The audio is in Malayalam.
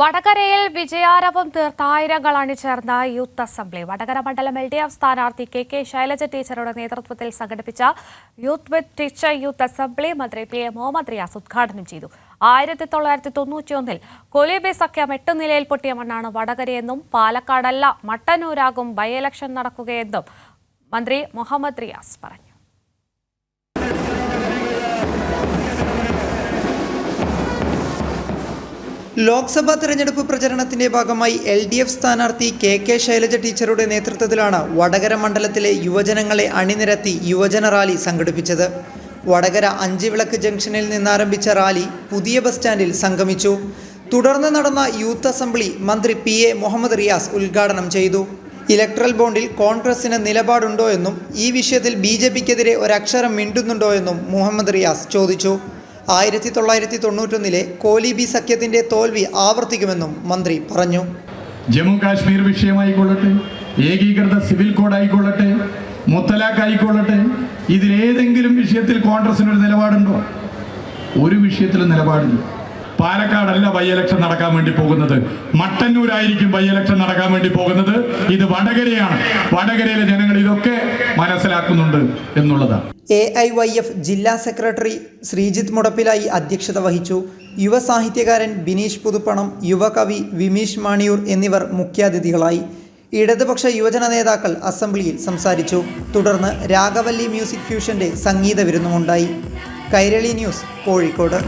വടകരയിൽ വിജയാരവം തീർത്ത ആയിരങ്ങൾ അണിചേർന്ന യൂത്ത് അസംബ്ലി. വടകര മണ്ഡലം എൽ ഡി എഫ് സ്ഥാനാർത്ഥി കെ കെ ശൈലജ ടീച്ചറുടെ നേതൃത്വത്തിൽ സംഘടിപ്പിച്ച youth with teacher youth assembly മന്ത്രി പി എ മുഹമ്മദ് റിയാസ് ഉദ്ഘാടനം ചെയ്തു. ആയിരത്തി തൊള്ളായിരത്തി തൊണ്ണൂറ്റിയൊന്നിൽ കൊലീബി സഖ്യം എട്ട് നിലയിൽ പൊട്ടിയ മണ്ണാണ് വടകരയെന്നും പാലക്കാടല്ല മട്ടന്നൂരാകും ബൈ ഇലക്ഷൻ നടക്കുകയെന്നും മന്ത്രി മുഹമ്മദ് റിയാസ് പറഞ്ഞു. ലോക്സഭാ തെരഞ്ഞെടുപ്പ് പ്രചരണത്തിന്റെ ഭാഗമായി എൽ ഡി എഫ് സ്ഥാനാർത്ഥി കെ കെ ശൈലജ ടീച്ചറുടെ നേതൃത്വത്തിലാണ് വടകര മണ്ഡലത്തിലെ യുവജനങ്ങളെ അണിനിരത്തി യുവജന റാലി സംഘടിപ്പിച്ചത്. വടകര അഞ്ചുവിളക്ക് ജംഗ്ഷനിൽ നിന്നാരംഭിച്ച റാലി പുതിയ ബസ് സ്റ്റാൻഡിൽ സംഗമിച്ചു. തുടർന്ന് നടന്ന യൂത്ത് അസംബ്ലി മന്ത്രി പി എ മുഹമ്മദ് റിയാസ് ഉദ്ഘാടനം ചെയ്തു. ഇലക്ട്രൽ ബോണ്ടിൽ കോൺഗ്രസിന് നിലപാടുണ്ടോ എന്നും ഈ വിഷയത്തിൽ ബി ജെ പിക്കെതിരെ ഒരക്ഷരം മിണ്ടുന്നുണ്ടോ എന്നും മുഹമ്മദ് റിയാസ് ചോദിച്ചു. ആയിരത്തി തൊള്ളായിരത്തി തൊണ്ണൂറ്റൊന്നിലെ കോലിബി സഖ്യത്തിന്റെ തോൽവി ആവർത്തിക്കുമെന്നും മന്ത്രി പറഞ്ഞു. ജമ്മു കാശ്മീർ വിഷയമായിക്കൊള്ളട്ടെ ഏകീകൃത സിവിൽ കോഡ് ആയിക്കൊള്ളട്ടെ മുത്തലാഖ് ആയിക്കൊള്ളട്ടെ ഇതിലേതെങ്കിലും വിഷയത്തിൽ കോൺഗ്രസിനൊരു നിലപാടുണ്ടോ? ഒരു വിഷയത്തിലും നിലപാടില്ല. പാലക്കാടല്ല ബൈ ഇലക്ഷൻ നടക്കാൻ വേണ്ടി പോകുന്നത്. മട്ടന്നൂരായിരിക്കും ബൈ ഇലക്ഷൻ നടക്കാൻ വേണ്ടി പോകുന്നത്. ഇത് വടകരയാണ്. വടകരയിലെ ജനങ്ങൾ ഇതൊക്കെ മനസ്സിലാക്കുന്നുണ്ട് എന്നുള്ളതാണ്. എ ഐ വൈ എഫ് ജില്ലാ സെക്രട്ടറി ശ്രീജിത്ത് മുടപ്പിലായി അധ്യക്ഷത വഹിച്ചു. യുവ സാഹിത്യകാരൻ ബിനീഷ് പുതുപ്പണം യുവകവി വിമീഷ് മാണിയൂർ എന്നിവർ മുഖ്യാതിഥികളായി. ഇടതുപക്ഷ യുവജന നേതാക്കൾ അസംബ്ലിയിൽ സംസാരിച്ചു. തുടർന്ന് രാഗവല്ലി മ്യൂസിക് ഫ്യൂഷന്റെ സംഗീത വിരുന്നുമുണ്ടായി. കൈരളി ന്യൂസ് കോഴിക്കോട്.